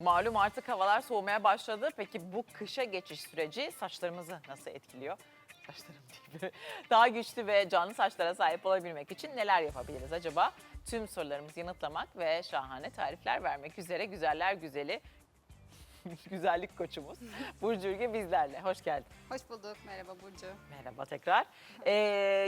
Malum artık havalar soğumaya başladı. Peki bu kışa geçiş süreci saçlarımızı nasıl etkiliyor? Saçlarım mi? Daha güçlü ve canlı saçlara sahip olabilmek için neler yapabiliriz acaba? Tüm sorularımızı yanıtlamak ve şahane tarifler vermek üzere güzeller güzeli güzellik koçumuz Burcu Ülge bizlerle. Hoş geldin. Hoş bulduk. Merhaba Burcu. Merhaba tekrar. Ee,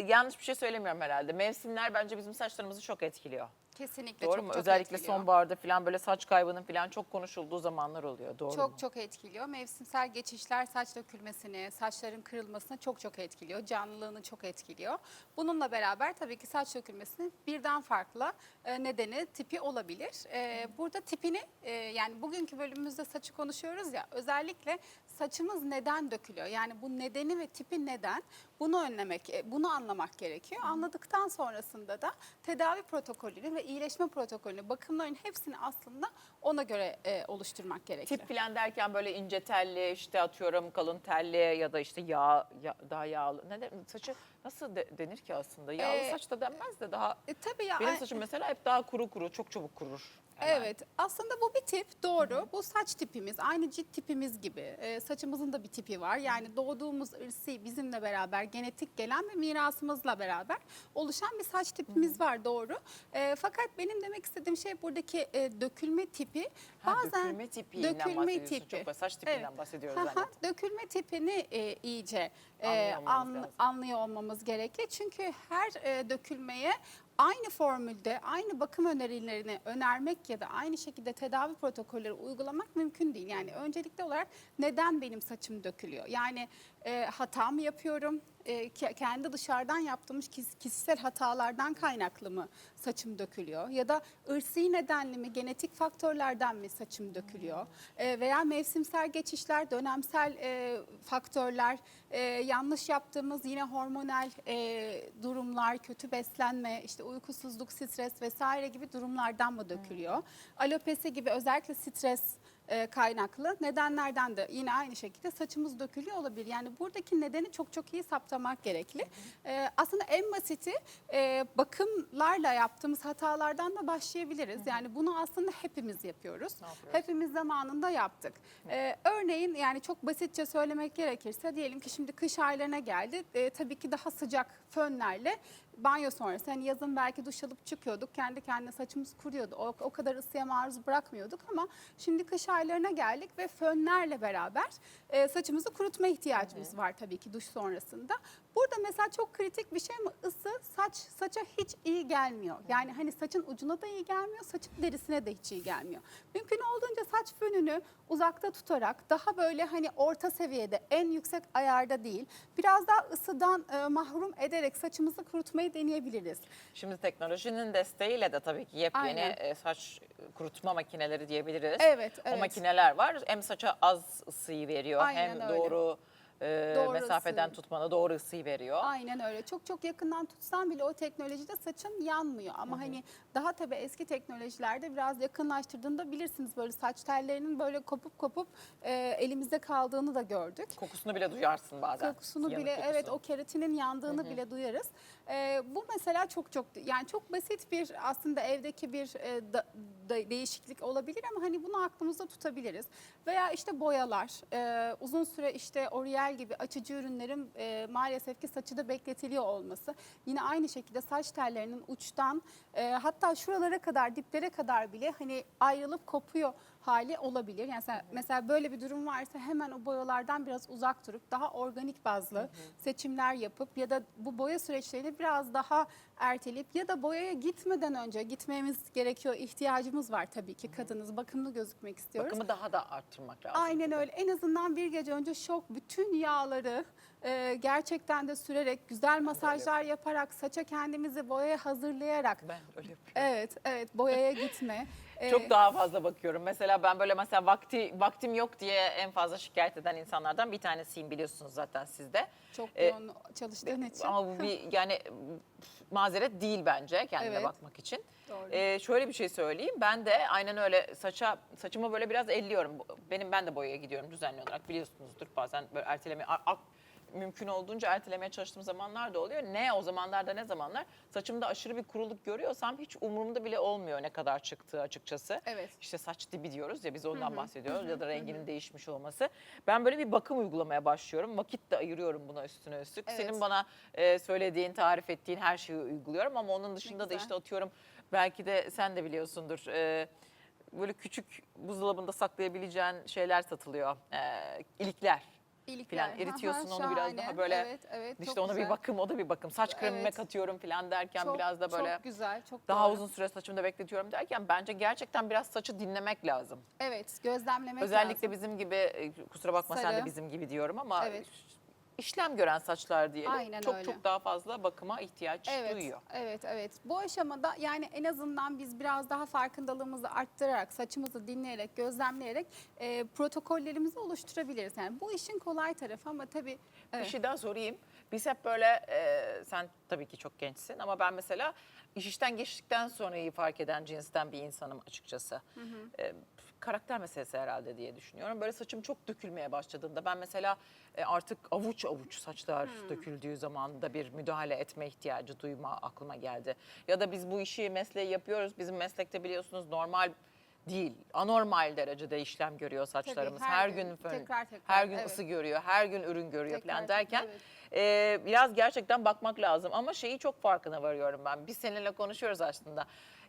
yanlış bir şey söylemiyorum herhalde. Mevsimler bence bizim saçlarımızı çok etkiliyor. Kesinlikle Doğru çok mu? çok Özellikle etkiliyor. sonbaharda falan böyle saç kaybının falan çok konuşulduğu zamanlar oluyor. Doğru mu? Çok çok etkiliyor. Mevsimsel geçişler saç dökülmesini, saçların kırılmasını çok çok etkiliyor. Canlılığını çok etkiliyor. Bununla beraber tabii ki saç dökülmesinin birden farklı e, nedeni, tipi olabilir. E, burada tipini e, yani bugünkü bölümümüzde saçı konuşuyoruz ya özellikle saçımız neden dökülüyor? Yani bu nedeni ve tipi neden? Bunu önlemek, e, bunu anlamak gerekiyor. Anladıktan sonrasında da tedavi protokolünü ve iyileşme protokolünü, bakımların hepsini aslında ona göre e, oluşturmak gerekiyor. Tip falan derken böyle ince telli işte atıyorum kalın telli ya da işte yağ, ya- daha yağlı. Ne de, saçı nasıl de- denir ki aslında? Yağlı Ee, saç da denmez de daha E, tabii ya. benim saçım mesela hep daha kuru kuru çok çabuk kurur. hemen. Evet aslında bu bir tip doğru. Bu saç tipimiz aynı cilt tipimiz gibi. Ee, saçımızın da bir tipi var. Yani doğduğumuz ırsi bizimle beraber genetik gelen ve mirasımızla beraber oluşan bir saç tipimiz var doğru. Ee, fakat benim demek istediğim şey buradaki e, dökülme tipi Ha, bazen dökülme tipinden dökülme tipi. Çok. Saç tipinden Evet. bahsediyoruz zannettim. Dökülme tipini e, iyice e, Anlıyor olmamız an- lazım. anlıyor olmamız gerekli. Çünkü her e, dökülmeye aynı formülde aynı bakım önerilerini önermek ya da aynı şekilde tedavi protokolleri uygulamak mümkün değil. Yani öncelikli olarak neden benim saçım dökülüyor? Yani e, hata mı yapıyorum? E, ke- kendi dışarıdan yaptığımız kişisel hatalardan kaynaklı mı saçım dökülüyor? Ya da ırsi nedenli mi, genetik faktörlerden mi saçım dökülüyor? E, veya mevsimsel geçişler, dönemsel e, faktörler, e, yanlış yaptığımız yine hormonal e, durumlar, kötü beslenme, işte uykusuzluk, stres vesaire gibi durumlardan mı dökülüyor? Alopesi gibi özellikle stres e, kaynaklı nedenlerden de yine aynı şekilde saçımız dökülüyor olabilir. Yani buradaki nedeni çok çok iyi saptamak gerekli. E, aslında en basiti e, bakımlarla yaptığımız hatalardan da başlayabiliriz. Yani bunu aslında hepimiz yapıyoruz. Hepimiz zamanında yaptık. E, örneğin yani çok basitçe söylemek gerekirse diyelim ki şimdi kış aylarına geldi. E, tabii ki daha sıcak fönlerle banyo sonrası hani yazın belki duş alıp çıkıyorduk. Kendi kendine saçımız kuruyordu. O, o kadar ısıya maruz bırakmıyorduk ama şimdi kış aylarına geldik ve fönlerle beraber e, saçımızı kurutma ihtiyacımız var tabii ki duş sonrasında. Burada mesela çok kritik bir şey ama ısı saç saça hiç iyi gelmiyor. Yani hani saçın ucuna da iyi gelmiyor, saçın derisine de hiç iyi gelmiyor. Mümkün olduğunca saç fönünü uzakta tutarak daha böyle hani orta seviyede en yüksek ayarda değil biraz daha ısıdan e, mahrum ederek saçımızı kurutmayı deneyebiliriz. Şimdi teknolojinin desteğiyle de tabii ki yepyeni Aynen. e, saç kurutma makineleri diyebiliriz. Evet, O evet. makineler var. Hem saça az ısıyı veriyor Aynen hem öyle. doğru, e, Doğru mesafeden tutmana doğru ısıyı veriyor. Aynen öyle. Çok çok yakından tutsan bile o teknolojide saçın yanmıyor. Ama hani daha tabii eski teknolojilerde biraz yakınlaştırdığında bilirsiniz böyle saç tellerinin böyle kopup kopup e, elimizde kaldığını da gördük. Kokusunu bile duyarsın bazen. Kokusunu Yanık bile kokusu. evet o keratinin yandığını bile duyarız. Ee, bu mesela çok çok yani çok basit bir aslında evdeki bir e, da- da- değişiklik olabilir ama hani bunu aklımızda tutabiliriz. Veya işte boyalar e, uzun süre işte L'Oreal gibi açıcı ürünlerin e, maalesef ki saçı bekletiliyor olması. Yine aynı şekilde saç tellerinin uçtan e, hatta şuralara kadar diplere kadar bile hani ayrılıp kopuyor hali olabilir. Yani sen- mesela böyle bir durum varsa hemen o boyalardan biraz uzak durup daha organik bazlı seçimler yapıp ya da bu boya süreçlerini biraz daha erteleyip ya da boyaya gitmeden önce gitmemiz gerekiyor. İhtiyacımız var tabii ki kadınız bakımlı gözükmek istiyoruz. Bakımı daha da arttırmak lazım. Aynen öyle. En azından bir gece önce şok bütün yağları e, gerçekten de sürerek güzel masajlar yaparak saça kendimizi boyaya hazırlayarak Ben öyle yapıyorum. evet evet boyaya gitme. Çok daha fazla bakıyorum. Mesela ben böyle mesela vakti vaktim yok diye en fazla şikayet eden insanlardan bir tanesiyim biliyorsunuz zaten sizde. çok E, yoğun çalıştığın için. Ama bu bir yani mazeret değil bence kendine Evet. bakmak için. Doğru. Ee, şöyle bir şey söyleyeyim. Ben de aynen öyle saça saçımı böyle biraz elliyorum. Benim ben de boyaya gidiyorum düzenli olarak biliyorsunuzdur. Bazen böyle erteleme a- mümkün olduğunca ertelemeye çalıştığım zamanlar da oluyor. Ne o zamanlarda ne zamanlar? Saçımda aşırı bir kuruluk görüyorsam hiç umurumda bile olmuyor ne kadar çıktığı açıkçası. Evet. İşte saç dibi diyoruz ya biz ondan bahsediyoruz ya da renginin değişmiş olması. Ben böyle bir bakım uygulamaya başlıyorum. Vakit de ayırıyorum buna üstüne üstlük. Evet. Senin bana e, söylediğin, tarif ettiğin her şeyi uyguluyorum ama onun dışında da işte atıyorum belki de sen de biliyorsundur. e, böyle küçük buzdolabında saklayabileceğin şeyler satılıyor. E, ilikler. İyilikler. Falan eritiyorsun Aha, onu biraz daha böyle Evet, evet. İşte ona bir güzel. bakım, o da bir bakım. Saç kremime Evet. katıyorum falan derken Çok- biraz da böyle Çok güzel, çok daha doğru. uzun süre saçımda bekletiyorum derken bence gerçekten biraz saçı dinlemek lazım. Evet, gözlemlemek Özellikle lazım. bizim gibi e, kusura bakma sen de Sarı. bizim gibi diyorum ama Evet. İşlem gören saçlar diyelim Aynen çok öyle. çok daha fazla bakıma ihtiyaç Evet, duyuyor. evet, evet. Bu aşamada yani en azından biz biraz daha farkındalığımızı arttırarak, saçımızı dinleyerek, gözlemleyerek e, protokollerimizi oluşturabiliriz. Yani bu işin kolay tarafı ama tabii evet. Bir şey daha sorayım. Biz hep böyle e, sen tabii ki çok gençsin ama ben mesela iş işten geçtikten sonra iyi fark eden cinsten bir insanım açıkçası. E, karakter meselesi herhalde diye düşünüyorum. Böyle saçım çok dökülmeye başladığında ben mesela e, artık avuç avuç saçlar döküldüğü zaman da bir müdahale etme ihtiyacı duyma aklıma geldi. Ya da biz bu işi mesleği yapıyoruz. Bizim meslekte biliyorsunuz normal değil, anormal derecede işlem görüyor saçlarımız. her her, gün, gün fön, tekrar tekrar, her gün evet. ısı görüyor, her gün ürün görüyor Tekrar falan derken evet. e, biraz gerçekten bakmak lazım. Ama şeyi çok farkına varıyorum ben. Biz seninle konuşuyoruz aslında.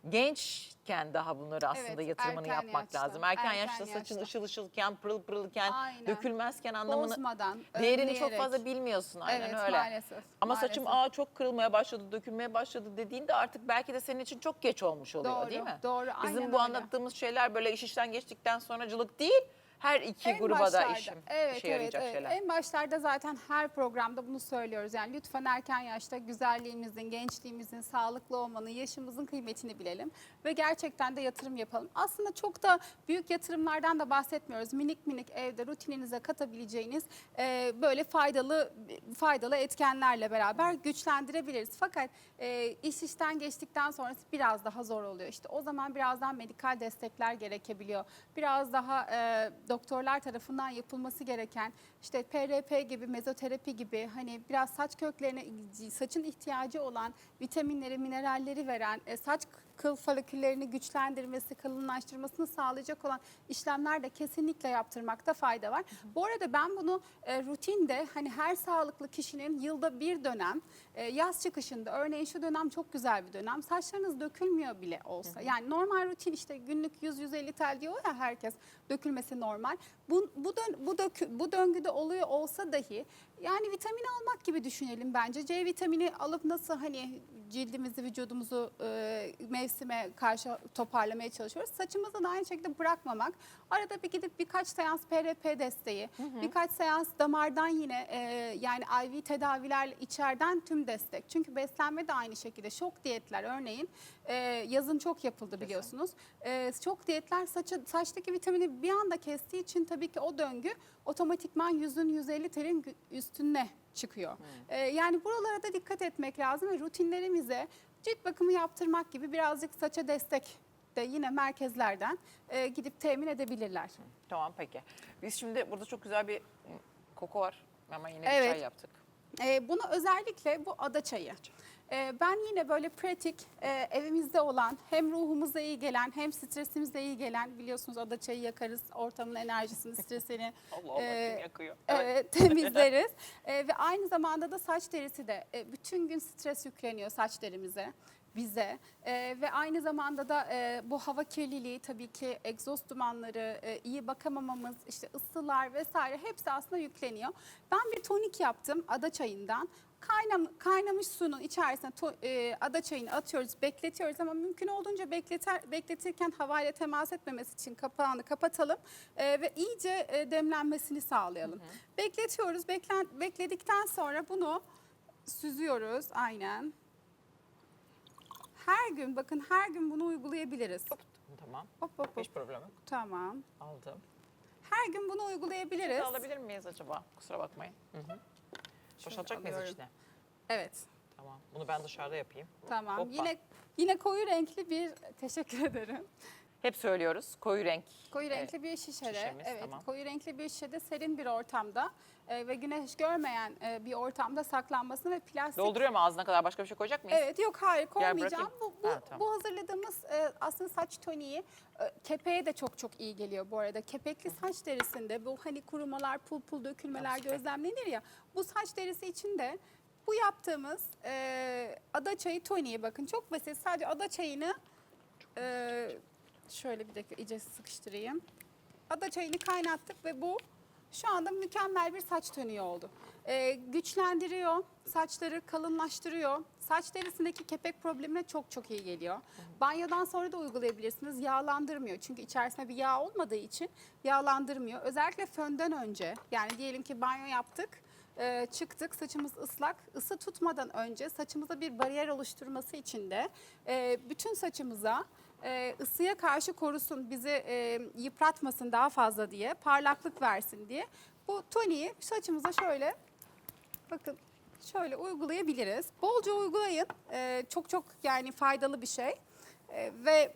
Gençken daha bunları aslında Evet, yatırımını yapmak yaşta, lazım. Erken, erken yaşta saçın yaşta. ışıl ışılken, pırıl pırılken, Aynen. dökülmezken anlamını, bozmadan, değerini çok önleyerek. fazla bilmiyorsun. Aynen evet, öyle. maalesef. Ama saçım maalesef. aa çok kırılmaya başladı, dökülmeye başladı dediğinde artık belki de senin için çok geç olmuş oluyor Doğru, değil mi? doğru, Bizim aynen bu öyle. anlattığımız şeyler böyle iş işten geçtikten sonracılık değil. Her iki En gruba da başlarda, işim, evet, işe evet, yarayacak evet. şeyler. En başlarda zaten her programda bunu söylüyoruz. Yani lütfen erken yaşta güzelliğimizin, gençliğimizin, sağlıklı olmanın, yaşımızın kıymetini bilelim. Ve gerçekten de yatırım yapalım. Aslında çok da büyük yatırımlardan da bahsetmiyoruz. Minik minik evde rutininize katabileceğiniz e, böyle faydalı faydalı etkenlerle beraber güçlendirebiliriz. Fakat e, iş işten geçtikten sonrası biraz daha zor oluyor. İşte o zaman biraz daha medikal destekler gerekebiliyor. Biraz daha e, doktorlar tarafından yapılması gereken işte PRP gibi, mezoterapi gibi hani biraz saç köklerine, saçın ihtiyacı olan vitaminleri, mineralleri veren, e, saç kıl foliküllerini güçlendirmesi, kalınlaştırmasını sağlayacak olan işlemler de kesinlikle yaptırmakta fayda var. Bu arada ben bunu e, rutinde hani her sağlıklı kişinin yılda bir dönem e, yaz çıkışında örneğin şu dönem çok güzel bir dönem saçlarınız dökülmüyor bile olsa yani normal rutin işte günlük 100-150 tel diyor ya herkes dökülmesi normal. Bu, bu, dön, bu, dökü, bu döngüde oluyor olsa dahi yani vitamin almak gibi düşünelim bence. C vitamini alıp nasıl hani cildimizi, vücudumuzu e, mevsime karşı toparlamaya çalışıyoruz. Saçımızı da aynı şekilde bırakmamak. Arada bir gidip birkaç seans PRP desteği, birkaç seans damardan yine e, yani IV tedaviler içeriden tüm destek. Çünkü beslenme de aynı şekilde. Şok diyetler örneğin e, yazın çok yapıldı biliyorsunuz. E, şok diyetler saçı, saçtaki vitamini bir anda kestiği için tabii ki o döngü otomatikman yüzün 150 telin üstüne çıkıyor. E, yani buralara da dikkat etmek lazım ve rutinlerimize cilt bakımı yaptırmak gibi birazcık saça destek de yine merkezlerden e, gidip temin edebilirler. Tamam peki. Biz şimdi burada çok güzel bir koku var. Ama yine bir Evet. çay yaptık. E, bunu özellikle bu ada çayı. E, ben yine böyle pratik e, evimizde olan hem ruhumuza iyi gelen hem stresimize iyi gelen biliyorsunuz ada çayı yakarız ortamın enerjisini stresini Allah Allah e, kim yakıyor? e, temizleriz. E, ve aynı zamanda da saç derisi de e, bütün gün stres yükleniyor saç derimize bize E, ve aynı zamanda da e, bu hava kirliliği tabii ki egzoz dumanları, e, iyi bakamamamız, işte ısılar vesaire hepsi aslında yükleniyor. Ben bir tonik yaptım ada çayından. Kaynam, kaynamış suyun içerisine to- e, ada çayını atıyoruz, bekletiyoruz ama mümkün olduğunca bekleter, bekletirken havayla temas etmemesi için kapağını kapatalım e, ve iyice e, demlenmesini sağlayalım. Bekletiyoruz, beklen, bekledikten sonra bunu süzüyoruz aynen. Her gün bakın her gün bunu uygulayabiliriz. Tamam. Hop hop hop. Hiç problem yok. Tamam. Aldım. Her gün bunu uygulayabiliriz. Şunu alabilir miyiz acaba? Kusura bakmayın. Hı hı. Boşaltacak mıyız alıyorum. içine? Evet. Tamam. Bunu ben dışarıda yapayım. Tamam. Hoppa. Yine yine koyu renkli bir teşekkür ederim. Hep söylüyoruz koyu renk. Koyu Evet. renkli bir şişede, Şişemiz, evet, tamam. koyu renkli bir şişede serin bir ortamda e, ve güneş görmeyen e, bir ortamda saklanmasını ve plastik Dolduruyor mu ağzına kadar başka bir şey koyacak mıyız? Evet yok hayır koymayacağım. Bu, bu, Ha, tamam. bu hazırladığımız e, aslında saç toniği e, kepeğe de çok çok iyi geliyor bu arada. Kepekli saç derisinde bu hani kurumalar, pul pul dökülmeler Süper. gözlemlenir ya. Bu saç derisi için de bu yaptığımız e, ada çayı toniği bakın çok basit. Sadece ada çayını e, şöyle bir dakika iyice sıkıştırayım. Ada çayını kaynattık ve bu şu anda mükemmel bir saç toniği oldu. Ee, güçlendiriyor, saçları kalınlaştırıyor. Saç derisindeki kepek problemine çok çok iyi geliyor. Banyodan sonra da uygulayabilirsiniz. Yağlandırmıyor. Çünkü içerisinde bir yağ olmadığı için yağlandırmıyor. Özellikle fönden önce yani diyelim ki banyo yaptık. e, çıktık saçımız ıslak ısı tutmadan önce saçımıza bir bariyer oluşturması için de e, bütün saçımıza e, ısıya karşı korusun, bizi e, yıpratmasın daha fazla diye, parlaklık versin diye. Bu toniği saçımıza şöyle, bakın şöyle uygulayabiliriz. Bolca uygulayın. E, çok çok yani faydalı bir şey. E, ve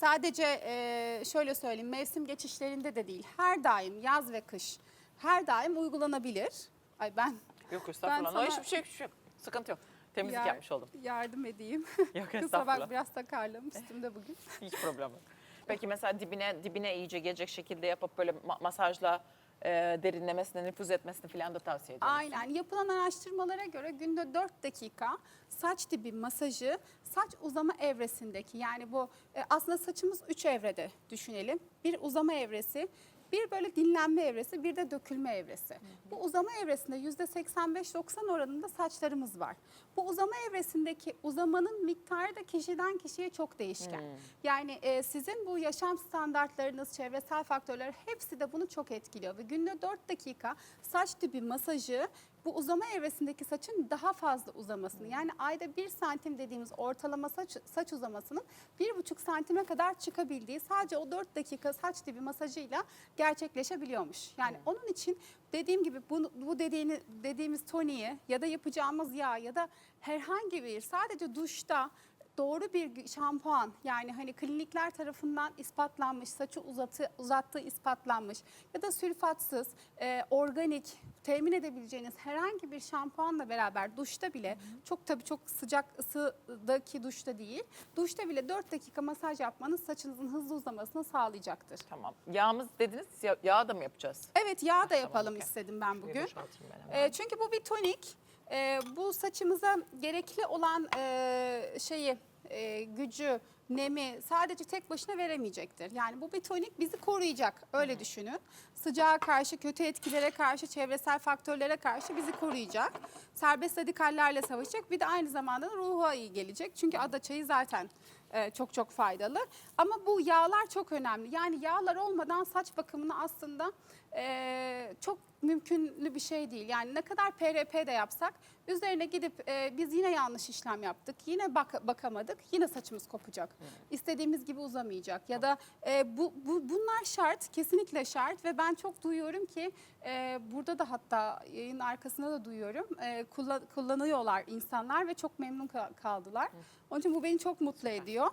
sadece e, şöyle söyleyeyim, mevsim geçişlerinde de değil, her daim yaz ve kış, her daim uygulanabilir. Ay ben Yok estağfurullah. sana- Hiçbir şey hiçbir şey. Sıkıntı yok. Temizlik Yar- yapmış oldum. yardım edeyim. Yok Kusura bak biraz takarlığım üstümde bugün. Hiç problem yok. Peki mesela dibine dibine iyice gelecek şekilde yapıp böyle ma- masajla e, derinlemesine nüfuz etmesini falan da tavsiye ediyorum. Aynen. Yapılan araştırmalara göre günde 4 dakika saç dibi masajı saç uzama evresindeki yani bu e, aslında saçımız 3 evrede düşünelim. Bir uzama evresi, bir böyle dinlenme evresi, bir de dökülme evresi. Bu uzama evresinde %85-90 oranında saçlarımız var. Bu uzama evresindeki uzamanın miktarı da kişiden kişiye çok değişken. Yani e, sizin bu yaşam standartlarınız, çevresel faktörler hepsi de bunu çok etkiliyor. Ve günde 4 dakika saç dibi masajı bu uzama evresindeki saçın daha fazla uzamasını yani ayda 1 santim dediğimiz ortalama saç, saç uzamasının 1,5 santime kadar çıkabildiği sadece o 4 dakika saç dibi masajıyla gerçekleşebiliyormuş. Yani onun için dediğim gibi bu, bu dediğini, dediğimiz toniği ya da yapacağımız yağ ya da herhangi bir sadece duşta doğru bir şampuan yani hani klinikler tarafından ispatlanmış, saçı uzatı, uzattığı ispatlanmış ya da sülfatsız, e, organik temin edebileceğiniz herhangi bir şampuanla beraber duşta bile çok tabii çok sıcak ısıdaki duşta değil, duşta bile 4 dakika masaj yapmanız saçınızın hızlı uzamasını sağlayacaktır. Tamam. Yağımız dediniz ya, yağ da mı yapacağız? Evet yağ da Tamam, yapalım okey. istedim ben bugün. ben hemen. E, çünkü bu bir tonik. E, bu saçımıza gerekli olan e, şeyi, e, gücü, nemi sadece tek başına veremeyecektir. Yani bu bir bizi koruyacak. Öyle düşünün. Sıcağa karşı, kötü etkilere karşı, çevresel faktörlere karşı bizi koruyacak. Serbest radikallerle savaşacak. Bir de aynı zamanda da ruha iyi gelecek. Çünkü ada çayı zaten e, çok çok faydalı. Ama bu yağlar çok önemli. Yani yağlar olmadan saç bakımını aslında e, çok mümkünlü bir şey değil. Yani ne kadar PRP de yapsak üzerine gidip e, biz yine yanlış işlem yaptık. Yine bak, bakamadık. Yine saçımız kopacak. İstediğimiz gibi uzamayacak. Ya da e, bu, bu bunlar şart. Kesinlikle şart ve ben çok duyuyorum ki e, burada da hatta yayın arkasında da duyuyorum. E, kullan- kullanıyorlar insanlar ve çok memnun ka- kaldılar. Onun için bu beni çok mutlu ediyor.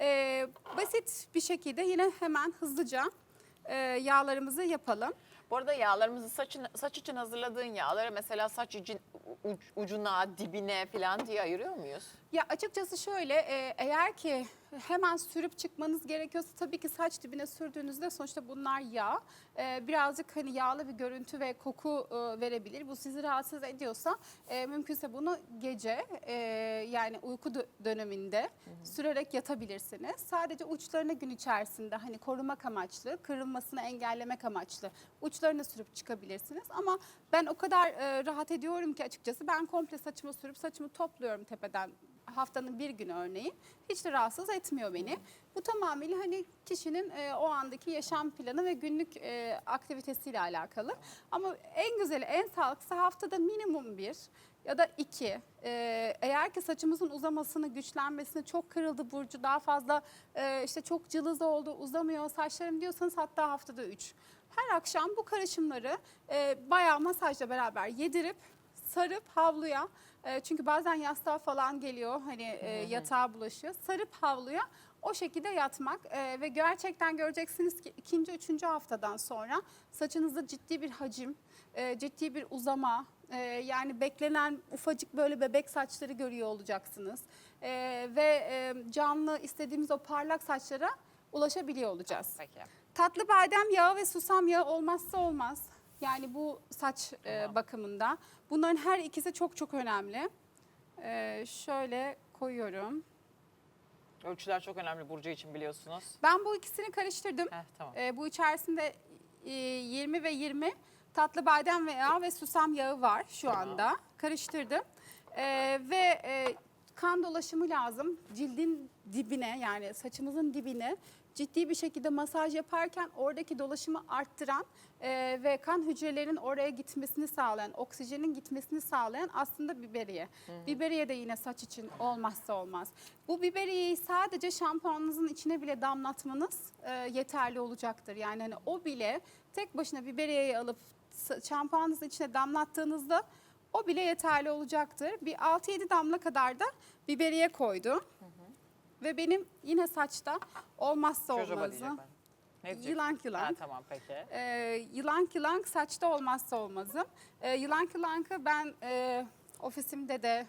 E, basit bir şekilde yine hemen hızlıca e, yağlarımızı yapalım. Bu arada yağlarımızı saçın, saç için hazırladığın yağları mesela saç için uc- ucuna, dibine falan diye ayırıyor muyuz? Ya açıkçası şöyle e, eğer ki hemen sürüp çıkmanız gerekiyorsa tabii ki saç dibine sürdüğünüzde sonuçta bunlar yağ. E, birazcık hani yağlı bir görüntü ve koku e, verebilir. Bu sizi rahatsız ediyorsa e, mümkünse bunu gece e, yani uyku dö- döneminde sürerek yatabilirsiniz. Sadece uçlarına gün içerisinde hani korumak amaçlı, kırılmasını engellemek amaçlı uçlarına sürüp çıkabilirsiniz. Ama ben o kadar e, rahat ediyorum ki açıkçası ben komple saçımı sürüp saçımı topluyorum tepeden haftanın bir günü örneğin. Hiç de rahatsız etmiyor beni. Bu tamamıyla hani kişinin e, o andaki yaşam planı ve günlük e, aktivitesiyle alakalı. Ama en güzeli, en sağlıklısı haftada minimum bir ya da iki. E, eğer ki saçımızın uzamasını, güçlenmesini, çok kırıldı burcu, daha fazla e, işte çok cılız oldu, uzamıyor saçlarım diyorsanız hatta haftada üç. Her akşam bu karışımları e, bayağı masajla beraber yedirip sarıp havluya e, çünkü bazen yastığa falan geliyor hani e, yatağa bulaşıyor. Sarıp havluya O şekilde yatmak e, ve gerçekten göreceksiniz ki ikinci, üçüncü haftadan sonra saçınızda ciddi bir hacim, e, ciddi bir uzama, e, yani beklenen ufacık böyle bebek saçları görüyor olacaksınız. E, ve e, canlı istediğimiz o parlak saçlara ulaşabiliyor olacağız. Peki. Tatlı badem yağı ve susam yağı olmazsa olmaz. Yani bu saç e, bakımında. Bunların her ikisi çok çok önemli. E, şöyle koyuyorum. Ölçüler çok önemli Burcu için biliyorsunuz. Ben bu ikisini karıştırdım. Heh, tamam. E, bu içerisinde e, 20 ve 20 tatlı badem yağı ve susam yağı var şu anda. Karıştırdım. E, ve e, kan dolaşımı lazım. Cildin dibine yani saçımızın dibine ciddi bir şekilde masaj yaparken oradaki dolaşımı arttıran e, ve kan hücrelerinin oraya gitmesini sağlayan, oksijenin gitmesini sağlayan aslında biberiye. Biberiye de yine saç için olmazsa olmaz. Bu biberiyeyi sadece şampuanınızın içine bile damlatmanız e, yeterli olacaktır. Yani hani o bile tek başına biberiyeyi alıp şampuanınızın içine damlattığınızda o bile yeterli olacaktır. Bir 6-7 damla kadar da biberiye koydum. Ve benim yine saçta olmazsa ben. Ne diyecek? Yılan yılan. Ha, tamam peki. Ee, yılan yılan saçta olmazsa olmazım. Ee, yılan yılankı ben e, ofisimde de,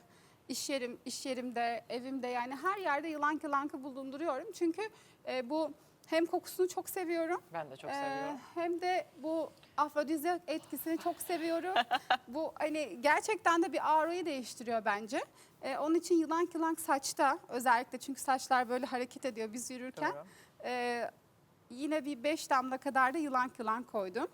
iş yerim, iş yerimde, evimde yani her yerde yılan yılankı bulunduruyorum. Çünkü e, bu hem kokusunu çok seviyorum. Ben de çok ee, seviyorum. hem de bu afrodizyak etkisini çok seviyorum. bu hani gerçekten de bir aurayı değiştiriyor bence. Ee, onun için yılan yılan saçta özellikle çünkü saçlar böyle hareket ediyor biz yürürken. Doğru. Ee, yine bir 5 damla kadar da yılan yılan koydum.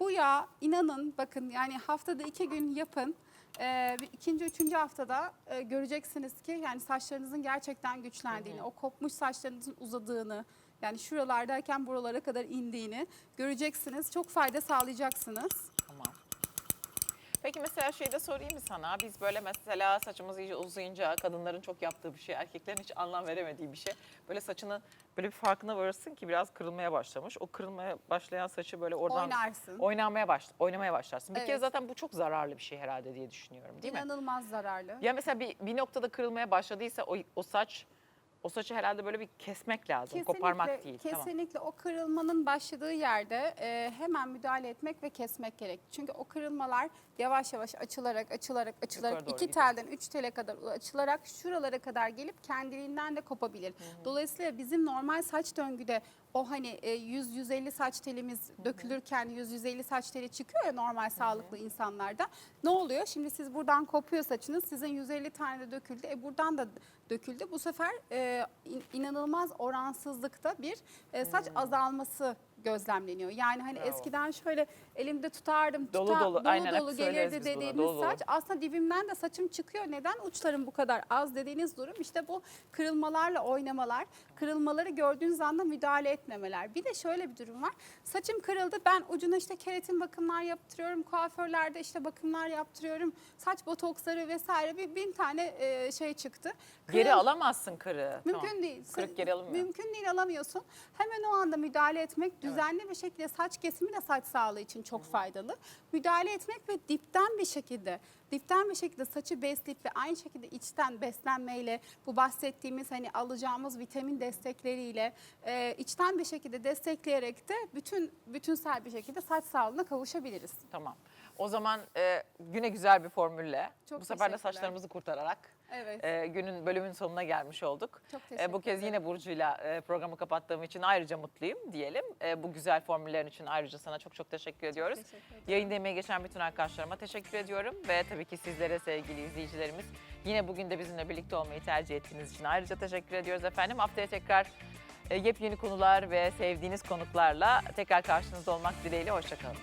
Bu yağ inanın bakın yani haftada iki gün yapın. Ee, ikinci, üçüncü haftada e, göreceksiniz ki yani saçlarınızın gerçekten güçlendiğini, o kopmuş saçlarınızın uzadığını, yani şuralardayken buralara kadar indiğini göreceksiniz. Çok fayda sağlayacaksınız. Tamam. Peki mesela şey de sorayım mı sana? Biz böyle mesela saçımız iyice uzayınca kadınların çok yaptığı bir şey, erkeklerin hiç anlam veremediği bir şey. Böyle saçını böyle bir farkına varırsın ki biraz kırılmaya başlamış. O kırılmaya başlayan saçı böyle oradan Oynarsın. oynamaya baş oynamaya başlarsın. Bir kere Evet. zaten bu çok zararlı bir şey herhalde diye düşünüyorum, değil mi? İnanılmaz zararlı. Ya mesela bir, bir noktada kırılmaya başladıysa o, o saç o saçı herhalde böyle bir kesmek lazım. koparmak değil. Tamam. Kesinlikle o kırılmanın başladığı yerde e, hemen müdahale etmek ve kesmek gerek. Çünkü o kırılmalar yavaş yavaş açılarak, açılarak, açılarak iki gidiyor. telden üç tele kadar açılarak şuralara kadar gelip kendiliğinden de kopabilir. Dolayısıyla bizim normal saç döngüde o hani e, 100-150 saç telimiz dökülürken 100-150 saç teli çıkıyor ya normal sağlıklı insanlarda. Ne oluyor? Şimdi siz buradan kopuyor saçınız. Sizin 150 tane de döküldü. E buradan da döküldü. Bu sefer e, in- inanılmaz oransızlıkta bir e, saç azalması gözlemleniyor. Yani hani. Bravo. eskiden şöyle elimde tutardım, Dolu tutar, dolu, aynen hep dolu söyleriz gelirdi dediğimiz dolu dolu. saç aslında dibimden de saçım çıkıyor. Neden uçlarım bu kadar az dediğiniz durum işte bu kırılmalarla oynamalar, kırılmaları gördüğünüz anda müdahale etmemeler. Bir de şöyle bir durum var. Saçım kırıldı ben ucuna işte keratin bakımlar yaptırıyorum, kuaförlerde işte bakımlar yaptırıyorum, saç botoksları vesaire bir bin tane e, şey çıktı. Geri Kırıl- alamazsın kırığı. Mümkün Tamam. değil. Kırık geri alınmıyor. Mümkün değil alamıyorsun. Hemen o anda müdahale etmek, düzenli bir şekilde saç kesimi de saç sağlığı için çok faydalı. Müdahale etmek ve dipten bir şekilde, dipten bir şekilde saçı besleyip ve aynı şekilde içten beslenmeyle, bu bahsettiğimiz hani alacağımız vitamin destekleriyle, e, içten bir şekilde destekleyerek de bütün bütünsel bir şekilde saç sağlığına kavuşabiliriz. Tamam. O zaman e, güne güzel bir formülle Çok bu sefer de teşekkürler. saçlarımızı kurtararak Evet. e, günün bölümün sonuna gelmiş olduk. Çok E, teşekkür bu kez yine Burcu'yla e, programı kapattığım için ayrıca mutluyum diyelim. E, bu güzel formüllerin için ayrıca sana çok çok teşekkür ediyoruz. teşekkür ederim. Yayında emeği geçen bütün arkadaşlarıma teşekkür ediyorum ve tabii ki sizlere sevgili izleyicilerimiz yine bugün de bizimle birlikte olmayı tercih ettiğiniz için ayrıca teşekkür ediyoruz efendim. Haftaya tekrar e, yepyeni konular ve sevdiğiniz konuklarla tekrar karşınızda olmak dileğiyle hoşçakalın.